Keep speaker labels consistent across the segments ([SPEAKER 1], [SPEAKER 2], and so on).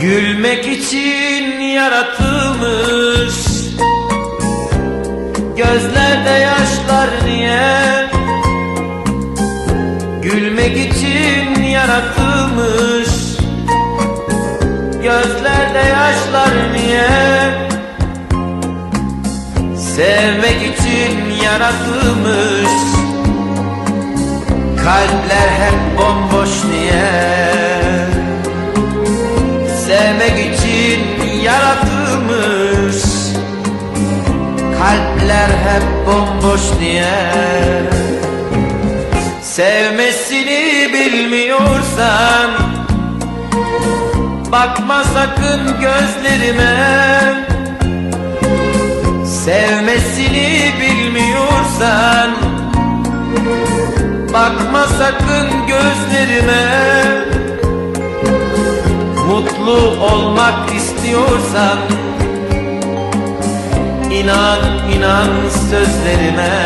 [SPEAKER 1] Gülmek için yaratılmış. Gözlerde yaşlar niye? Gülmek için yaratılmış. Gözlerde yaşlar niye? Sevmek için yaratılmış. Kalpler hep bomboş niye Kalpler hep bomboş niye Sevmesini bilmiyorsan Bakma sakın gözlerime. Sevmesini bilmiyorsan Bakma sakın gözlerime. Mutlu olmak istiyorsan inan inan sözlerime.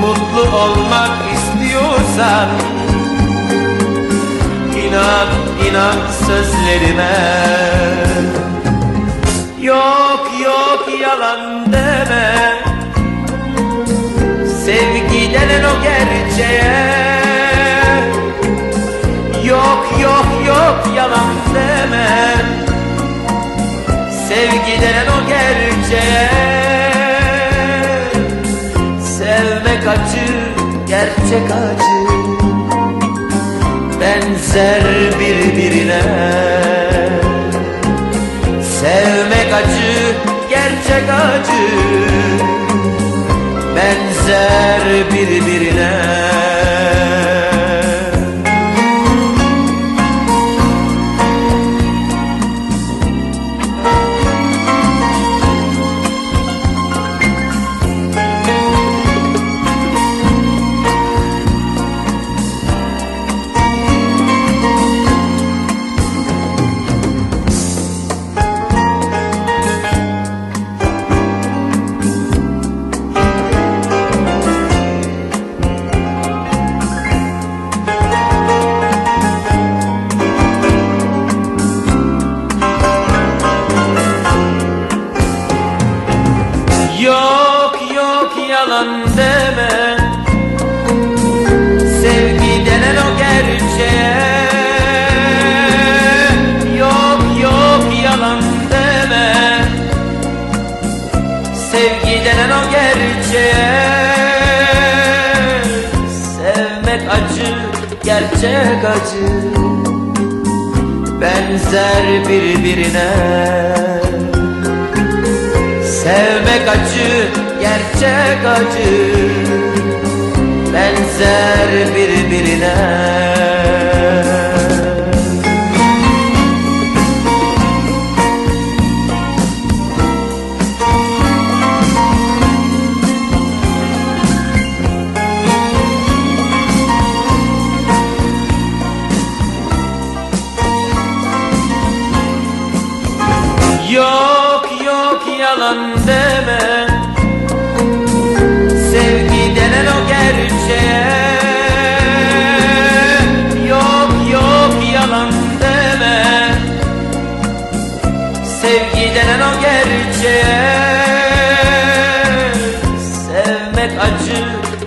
[SPEAKER 1] Mutlu olmak istiyorsan inan inan sözlerime. Yok yok yalan deme. Sevgi denen o gerçeğe denen o gerçeğe Sevmek acı, gerçek acı. Benzer birbirine. Sevmek acı, gerçek acı. Benzer birbirine yalan deme. Sevgi denen o gerçeğe. Yok yok yalan deme. Sevgi denen o gerçeğe. Sevmek acı, gerçek acı. Benzer birbirine. Sevmek acı, gerçek acı Benzer birbirine. Yok yok yalan deme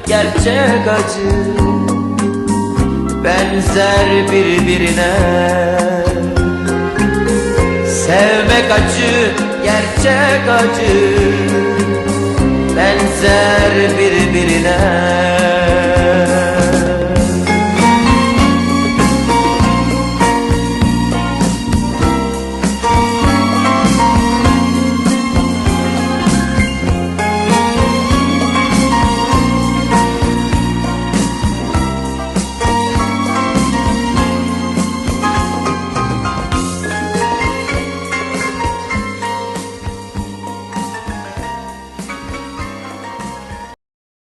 [SPEAKER 1] gerçek acı Benzer birbirine. Sevmek acı, gerçek acı Benzer birbirine